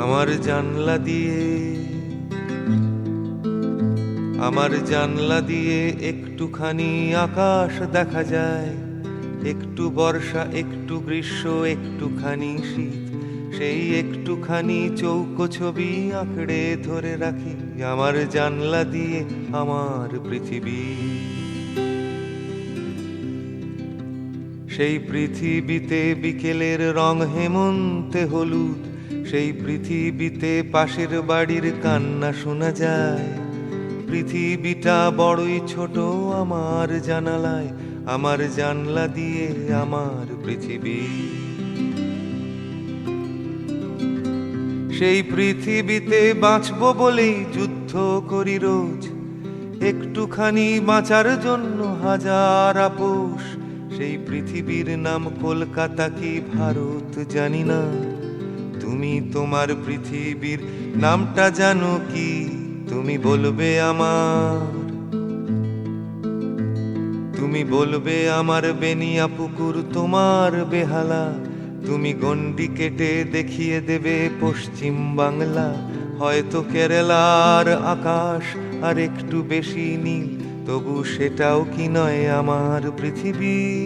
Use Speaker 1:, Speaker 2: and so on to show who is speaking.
Speaker 1: আমার জানলা দিয়ে, আমার জানলা দিয়ে একটুখানি আকাশ দেখা যায়। একটু বর্ষা, একটু গ্রীষ্ম, একটুখানি শীত। সেই একটুখানি চৌকো ছবি আঁকড়ে ধরে রাখি আমার জানলা দিয়ে আমার পৃথিবী। সেই পৃথিবীতে বিকেলের রং হেমন্তে হলুদ সেই পৃথিবীতে পাশের বাড়ির কান্না শোনা যায়। পৃথিবীটা বড়ই ছোট, আমার জানালায়, আমার জানলা দিয়ে আমার পৃথিবী। সেই পৃথিবীতে বাঁচবো বলেই যুদ্ধ করি রোজ। একটুখানি বাঁচার জন্য হাজার আপোষ। সেই পৃথিবীর নাম কলকাতা কি ভারত জানি না। তুমি তোমার পৃথিবীর নামটা জানো কি? তুমি বলবে আমার। তুমি বলবে আমার বেনিয়া পুকুর তোমার বেহালা। তুমি গন্ডি কেটে দেখিয়ে দেবে পশ্চিম বাংলা। হয়তো কেরালার আকাশ আর একটু বেশি নীল, তবু সেটাও কি নয় আমার পৃথিবী?